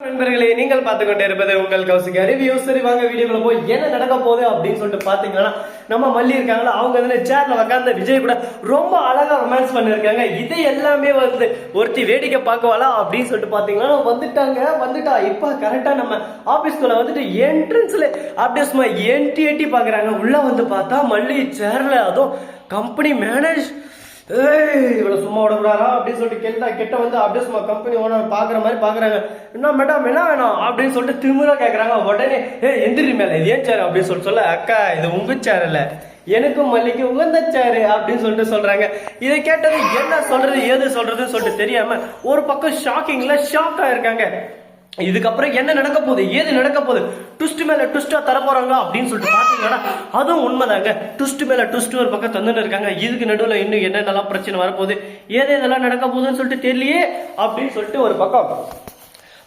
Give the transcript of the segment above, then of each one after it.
நண்பர்களே நீங்கள் பார்த்து கொண்டே இருப்பது உங்கள் கௌசிகா ரிவ்யூ சரி வாங்க வீடியோக்குள்ள போய் என்ன நடக்க போகுது அப்படின்னு சொல்லிட்டு பாத்தீங்கன்னா நம்ம மல்லி இருக்காங்களா அவங்க வந்து சேர்ல உட்காந்து விஜய் கூட ரொம்ப அழகா ரொமான்ஸ் பண்ணிருக்காங்க. இது எல்லாமே வந்து ஒருத்தி வேடிக்கை பார்க்கவாளா அப்படின்னு சொல்லிட்டு பாத்தீங்கன்னா வந்துட்டாங்க வந்துட்டா. இப்ப கரெக்டா நம்ம ஆபீஸ்க்குள்ள வந்துட்டு என்ட்ரன்ஸ்ல அப்படியே சும்மா என்டி எட்டி பாக்குறாங்க உள்ள வந்து பார்த்தா மல்லி சேர்ல அதுவும் கம்பெனி மேனேஜ் ஏய் இவ்வளவு சும்மா விடக்கூடாதா? அப்படின்னு சொல்லிட்டு கெட்ட கெட்ட வந்து அப்படியே சும்மா கம்பெனி ஓனர் பாக்குற மாதிரி பாக்குறாங்க என்ன மேடம் என்ன வேணும்? அப்படின்னு சொல்லிட்டு திமிரா கேக்குறாங்க. உடனே ஏ எந்திரி மேல இது ஏன் சேர் அப்படின்னு சொல்லிட்டு சொல்ல அக்கா இது உங்க சேர் இல்ல. எனக்கும் மல்லிக்கு உகந்த சேரு அப்படின்னு சொல்லிட்டு சொல்றாங்க. இதை கேட்டது என்ன சொல்றது ஏது சொல்றதுன்னு சொல்லிட்டு தெரியாம ஒரு பக்கம் ஷாக்கிங்ல ஷாக்கா இருக்காங்க இதுக்கப்புறம் என்ன நடக்க போகுது? ஏது நடக்க போகுது? ட்விஸ்ட் மேல ட்விஸ்டா தர போறாங்க அப்படின்னு சொல்லிட்டு பாத்தீங்கன்னா அதுவும் உண்மைதாங்க. ட்விஸ்ட் மேல ட்விஸ்ட் ஒரு பக்கம் தந்துன்னு இருக்காங்க. இதுக்கு நடுவில் இன்னும் என்னென்னலாம் பிரச்சனை வரப்போகுது? ஏது இதெல்லாம் நடக்க போகுதுன்னு சொல்லிட்டு தெரியலையே அப்படின்னு சொல்லிட்டு ஒரு பக்கம்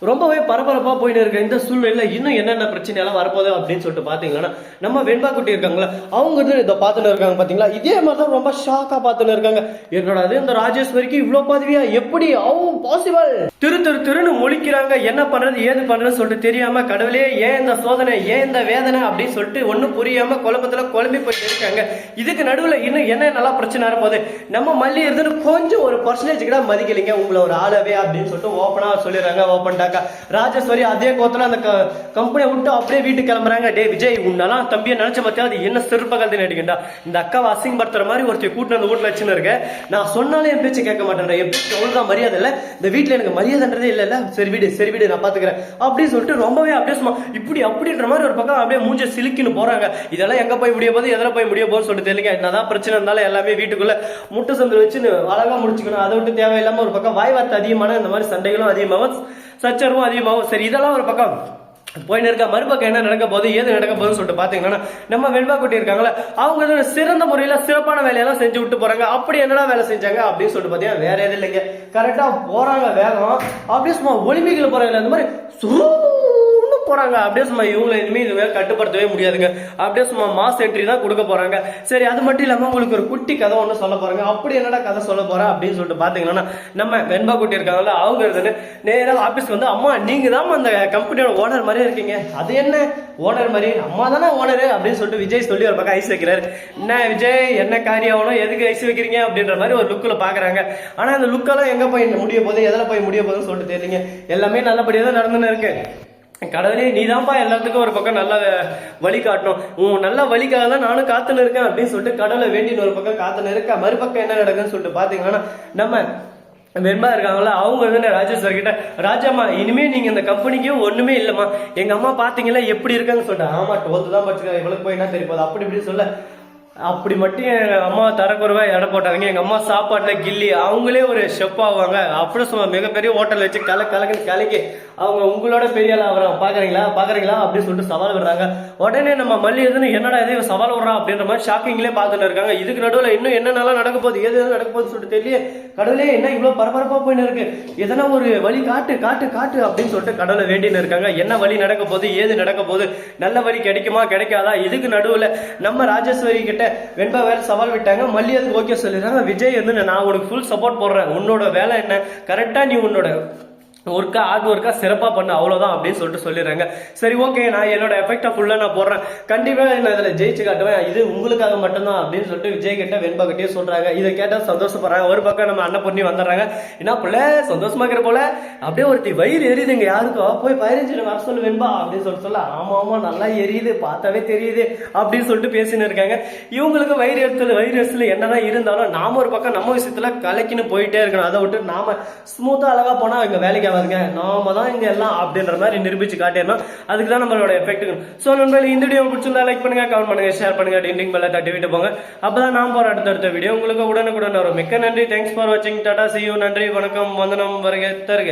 ரொம்பவே பரபரப்பாக போயிட்டு இருக்க இந்த சூழ்நிலையில் இன்னும் என்னென்ன பிரச்சனை எல்லாம் வரப்போகுது அப்படின்னு சொல்லிட்டு பார்த்தீங்கன்னா நம்ம வெண்பா குட்டி இருக்காங்களா அவங்க வந்து இதை பார்த்துன்னு இருக்காங்க பார்த்தீங்களா இதே மாதிரி தான் ரொம்ப ஷாக்காக பார்த்துன்னு இருக்காங்க. என்னோட இந்த ராஜேஸ்வரிக்கு இவ்வளோ பதவியா? எப்படி? அவங்க பாசிபிள் திரு திரு திருன்னு முழிக்கிறாங்க. என்ன பண்ணுறது ஏது பண்ணுறதுன்னு சொல்லிட்டு தெரியாம கடவுளே ஏன் இந்த சோதனை ஏன் இந்த வேதனை அப்படின்னு சொல்லிட்டு ஒன்றும் புரியாம குழம்பத்தில் குழம்பி போயிட்டு இருக்காங்க. இதுக்கு நடுவில் இன்னும் என்ன நல்லா பிரச்சனை வரப்போகுது? நம்ம மல்லி இருந்துன்னு கொஞ்சம் ஒரு பர்சன்டேஜ் கூட மதிக்கலைங்க. உங்களை ஒரு ஆளவே அப்படின்னு சொல்லிட்டு ஓப்பனாக சொல்லிடுறாங்க ஓப்பன்டாக்கா ராஜேஸ்வரி அதே கோத்துல அந்த கம்பெனியை விட்டு அப்படியே வீட்டுக்கு கிளம்புறாங்க. டே விஜய் உன்னெல்லாம் தம்பியை நினைச்ச பார்த்தா அது என்ன சிறப்ப கல்வி நடிக்கண்டா இந்த அக்காவை அசிங்கப்படுத்துற மாதிரி ஒருத்தர் கூட்டு அந்த வீட்டுல வச்சுன்னு இருக்கேன். நான் சொன்னாலே என் பேச்சு கேட்க மாட்டேன் என் பேச்சு மரியாதை இல்ல. இந்த வீட்டுல எனக்கு மரியாதைன்றதே இல்ல இல்ல சரி வீடு சரி வீடு நான் பாத்துக்கிறேன். அப்படின்னு சொல்லிட்டு ரொம்பவே அப்படியே சும்மா இப்படி அப்படின்ற மாதிரி ஒரு பக்கம் அப்படியே மூஞ்ச சிலுக்கின்னு போறாங்க. இதெல்லாம் எங்க போய் முடிய போகுது எதில் போய் முடிய போகுதுன்னு சொல்லிட்டு தெரியல என்னதான் பிரச்சனை இருந்தாலும் எல்லாமே வீட்டுக்குள்ள முட்டை சந்தில் வச்சு அழகா முடிச்சுக்கணும். அதை விட்டு தேவையில்லாம ஒரு பக்கம் வாய்வார்த்தை அதிகமான இந்த மாதிரி சண்டைகளும் அதிகமாக சச்சரவும் அதிகமாகும். சரி இதெல்லாம் ஒரு பக்கம். போயின்னு இருக்க மறுபக்கம் என்ன நடக்க போகுது ஏது நடக்க போகுதுன்னு சொல்லிட்டு பாத்தீங்கன்னா நம்ம வெண்பா குட்டி இருக்காங்களே அவங்க சிறந்த முறையில சிறப்பான வேலையெல்லாம் செஞ்சு விட்டு போறாங்க. அப்படி என்னடா வேலை செஞ்சாங்க அப்படின்னு சொல்லிட்டு பாத்தீங்கன்னா வேற எதுவும் இல்லைங்க. கரெக்டா போறாங்க வேகம். அப்படியே சும்மா ஒலிம்பிக்ல போறாங்க. அந்த மாதிரி சுருன்னு போறாங்க. அப்படியே சும்மா இவங்களை இனிமே இது கட்டுப்படுத்தவே முடியாதுங்க. அப்படியே சும்மா மாஸ் என்ட்ரி தான் கொடுக்க போறாங்க. சரி அது மட்டும் இல்லாம உங்களுக்கு ஒரு குட்டி கதை ஒன்று சொல்ல போறாங்க. அப்படி என்னடா கதை சொல்ல போறா அப்படின்னு சொல்லிட்டு பாத்தீங்கன்னா நம்ம வெண்பா குட்டி இருக்காங்கல்ல அவங்க இருந்துட்டு நேரா ஆபீஸ்க்கு வந்து அம்மா நீங்க தான் அந்த கம்பெனியோட ஓனர் மாதிரியே இருக்கீங்க. அது என்ன ஓனர் மாதிரி? அம்மா தானே ஓனரு அப்படின்னு சொல்லிட்டு விஜய் சொல்லி ஒரு பக்கம் ஐஸ் வைக்கிறாரு. என்ன விஜய் என்ன காரியம் ஆகணும்? எதுக்கு ஐஸ் வைக்கிறீங்க? அப்படின்ற மாதிரி ஒரு லுக்கில் பாக்குறாங்க. ஆனா அந்த லுக்கெல்லாம் எங்க போய் முடிய போகுது? எதில் போய் முடிய போகுதுன்னு சொல்லிட்டு தெரியலீங்க. எல்லாமே நல்லபடியாக தான் நடந்துன்னு இருக்கு. கடவுளே நீதான்ப்பா எல்லாத்துக்கும் ஒரு பக்கம் நல்ல வழி காட்டணும். உன் நல்ல வழிக்காக தான் நானும் காத்துன்னு இருக்கேன் அப்படின்னு சொல்லிட்டு கடவுளை வேண்டின்னு ஒரு பக்கம் காத்துன்னு இருக்கேன் மறுபக்கம் என்ன நடக்குன்னு சொல்லிட்டு பார்த்தீங்கன்னா நம்ம வெண்பா இருக்காங்களா அவங்க வந்து ராஜேஸ்வர் கிட்ட ராஜாம்மா இனிமே நீங்க இந்த கம்பெனிக்கும் ஒண்ணுமே இல்லம்மா. எங்க அம்மா பாத்தீங்களா எப்படி இருக்காங்கன்னு சொல்லிட்டு ஆமா டுவெல்த் தான் படிச்சிருக்காங்க. இவளுக்கு போய் என்ன தெரியும் போதும் அப்படி இப்படி சொல்ல அப்படி மட்டும் எங்க அம்மா தரக்குறவா எடை போட்டாங்க எங்க அம்மா சாப்பாட்டுல கில்லி. அவங்களே ஒரு ஷெஃப் ஆவாங்க. அப்புறம் சும்மா மிகப்பெரிய ஹோட்டல் வச்சு கல கலக்குன்னு கலக்கி அவங்க உங்களோட பெரிய ஆளா வராங்க பாக்குறீங்களா? பாக்குறீங்களா? அப்படின்னு சொல்லிட்டு சவால் விடுறாங்க. உடனே நம்ம மல்லி எதுன்னு என்னடா எதையும் சவால் விடுறான் அப்படின்ற மாதிரி ஷாக்கிங்லேயே பார்த்துட்டு இருக்காங்க. இதுக்கு நடுவில் இன்னும் என்னென்னலாம் நடக்க போகுது? எது எது நடக்க போகுதுன்னு சொல்லிட்டு தெரியல கடவுளே என்ன இவ்வளோ பரபரப்பாக போயின்னு இருக்கு? எதனா ஒரு வழி காட்டு காட்டு காட்டு அப்படின்னு சொல்லிட்டு கடவுளை வேண்டின்னு இருக்காங்க. என்ன வழி நடக்க போகுது? ஏது நடக்க போகுது? நல்ல வழி கிடைக்குமா? கிடைக்காதா? இதுக்கு நடுவில் நம்ம ராஜேஸ்வரி கிட்ட வெண்பா வேற சவால் விட்டாங்க. மல்லி அதுக்கு ஓகே சொல்லிடுறாங்க. விஜய் வந்து நான் உனக்கு ஃபுல் சப்போர்ட் போடுறேன். உன்னோட வேலை என்ன? கரெக்டா நீ உன்னோட ஒர்க்காக ஹார்ட் ஒர்க்காக சிறப்பாக பண்ண அவ்வளோதான் அப்படின்னு சொல்லிட்டு சொல்லிடுறாங்க. சரி ஓகே நான் என்னோட எஃபெக்டா ஃபுல்லாக நான் போடுறேன். கண்டிப்பாக நான் இதில் ஜெயிச்சு காட்டுவேன். இது உங்களுக்காக மட்டும்தான் அப்படின்னு சொல்லிட்டு விஜய் கிட்ட வெண்பா கிட்டே சொல்கிறாங்க இதை கேட்டால் சந்தோஷப்படுறாங்க. ஒரு பக்கம் நம்ம அண்ணன் பொண்ணி வந்துடுறாங்க. என்ன பிள்ளை சந்தோஷமா இருக்கிற போல? அப்படியே ஒருத்தி வயிறு எரியுதுங்க யாருக்கோ போய் பதினஞ்சு வர சொல்லு வெண்பா அப்படின்னு சொல்லிட்டு சொல்ல ஆமாம் ஆமாம் நல்லா எரியுது. பார்த்தாவே தெரியுது அப்படின்னு சொல்லிட்டு பேசின்னு இருக்காங்க. இவங்களுக்கு வயிறு எரிச்சல் வயிறு எரிச்சல் என்னதான் இருந்தாலும் நாம ஒரு பக்கம் நம்ம விஷயத்தில் கலக்கின்னு போயிட்டே இருக்கணும். அதை விட்டு நாம ஸ்மூத்தாக அழகாக போனால் இங்கே வேலைக்கு பாருங்க. நாம தான் இங்க எல்லாம் அப்படின்ற மாதிரி நிரூபிச்சு காட்டிடணும். அதுக்கு தான் நம்மளோட எஃபெக்ட் ஸோ நண்பர்கள் இந்த வீடியோ பிடிச்சிருந்தா லைக் பண்ணுங்க கமெண்ட் பண்ணுங்க ஷேர் பண்ணுங்க டிண்டிங் பெல்ல தட்டி விட்டு போங்க. அப்பதான் நான் போற அடுத்தடுத்த வீடியோ உங்களுக்கு உடனுக்குடன் வரும். மிக்க நன்றி. தேங்க்ஸ் ஃபார் வாட்சிங் டாடா சியூ நன்றி வணக்கம். வந்தனம் வருக தருக.